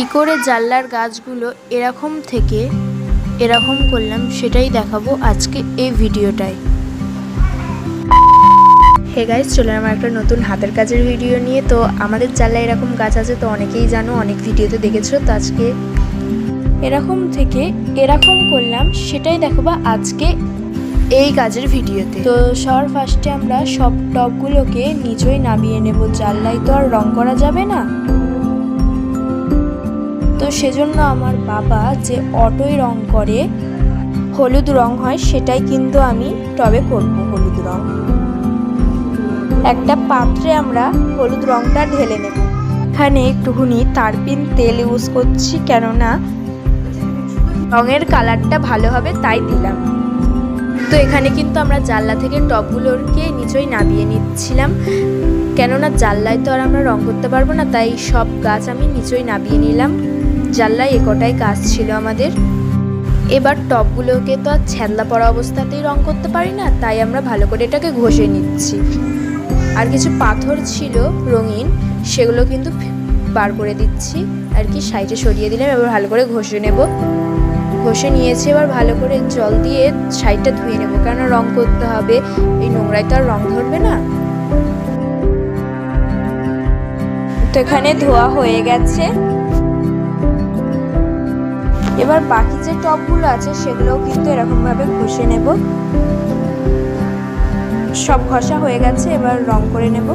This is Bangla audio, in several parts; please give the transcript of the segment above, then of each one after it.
কি করে জানলার গাছগুলো এরকম থেকে এরকম করলাম সেটাই দেখাবো আজকে এই ভিডিওটায়। হে গাইস চলে আমার একটা নতুন হাতের কাজের ভিডিও নিয়ে। তো আমাদের জানলায় এরকম গাছ আছে, তো অনেকেই জানো, অনেক ভিডিওতে দেখেছ। তো আজকে এরকম থেকে এরকম করলাম, সেটাই দেখাবো আজকে এই কাজের ভিডিওতে তো সবার ফার্স্টে আমরা সব টপগুলোকে নিচই নামিয়ে নেব। জানলায় তো আর রং করা যাবে না। সেজন্য আমার বাবা যে অটোয় রং করে, হলুদ রং হয়, সেটাই কিন্তু আমি টবে করব হলুদ রং। একটা পাত্রে আমরা হলুদ রংটা ঢেলে নেব। এখানে একটুখানি তারপিন তেল ইউজ করছি, কেননা রঙের কালারটা ভালো হবে, তাই দিলাম। তো এখানে কিন্তু আমরা জানলা থেকে টপগুলোকে নিচই নামিয়ে নিচ্ছিলাম। কেননা জানলায় তো আর আমরা রং করতে পারব না, তাই সব গাছ আমি নিচই নামিয়ে নিলাম। জানলায় একটাই গাছ ছিল আমাদের। এবার টপগুলোকে তো আর ছ্যাদলা পড়া অবস্থাতেই রং করতে পারি না, তাই আমরা ভালো করে এটাকে ঘষে নিচ্ছি। আর কিছু পাথর ছিল, রঙিন, সেগুলো কিন্তু বার করে দিচ্ছি। আর কি, সাইডে সরিয়ে দিলাম, এবার ভালো করে ঘষে নেব। ঘষে নিয়েছি, এবার ভালো করে জল দিয়ে সাইডটা ধুয়ে নেব কেন রং করতে হবে। এই নোংরায় তো আর রং ধরবে না। তো এখানে ধোয়া হয়ে গেছে। এবার বাকি যে টপগুলো আছে সেগুলোও কিন্তু এরকমভাবে ঘষে নেব। সব ঘষা হয়ে গেছে, এবার রং করে নেব।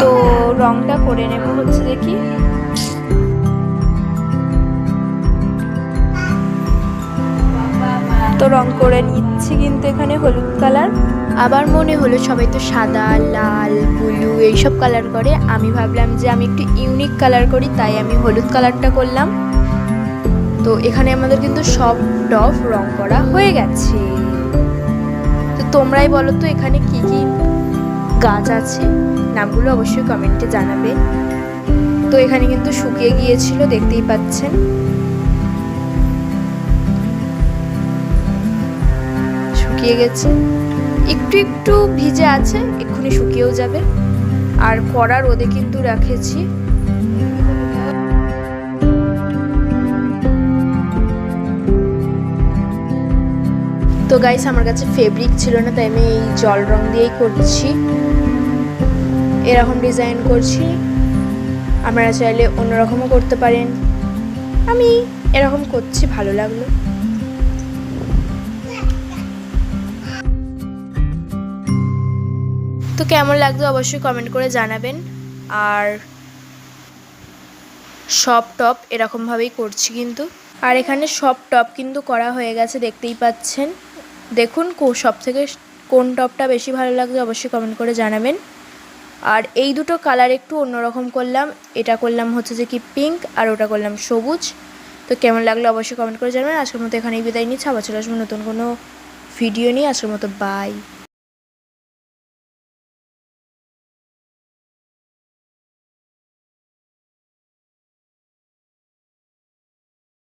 তো রংটা করে নেব হচ্ছে দেখি। তো রং করে নিচ্ছি কিন্তু এখানে হলুদ কালার। আবার মনে হলো সবাই তো সাদা, লাল, ব্লু এইসব কালার করে। আমি ভাবলাম যে আমি একটু ইউনিক কালার করি, তাই আমি হলুদ কালারটা করলাম। তো এখানে আমাদের কিন্তু সব টপ রং করা হয়ে গেছে। তো তোমরাই বলো তো এখানে কি কি গাছ আছে? নামগুলো অবশ্যই কমেন্টে জানাবে। তো এখানে কিন্তু শুকিয়ে গিয়েছিল, দেখতেই পাচ্ছেন। শুকিয়ে গেছে। একটু একটু ভিজে আছে, এক্ষুনি শুকিয়েও যাবে। আর কড়া রোদে কিন্তু রাখেছি। তো গাইস আমার কাছে ফেব্রিক ছিল না, তাই আমি এই জল রং দিয়েই করছি। এরকম ডিজাইন করছি। আপনারা চাইলে অন্যরকমও করতে পারেন। আমি এরকম করছি, ভালো লাগল। তো কেমন লাগতো অবশ্যই কমেন্ট করে জানাবেন। আর সব টপ এরকমভাবেই করছি কিন্তু। আর এখানে সব টপ কিন্তু করা হয়ে গেছে, দেখতেই পাচ্ছেন। দেখুন সব থেকে কোন টপটা বেশি ভালো লাগবে অবশ্যই কমেন্ট করে জানাবেন। আর এই দুটো কালার একটু অন্যরকম করলাম। এটা করলাম হচ্ছে যে কি পিঙ্ক আর ওটা করলাম সবুজ। তো কেমন লাগল অবশ্যই কমেন্ট করে জানাবেন। আজকের মতো এখানেই বিদায় নিচ্ছি। আবার চলে আসব নতুন কোনো ভিডিও নিয়ে। আজকের মতো বাই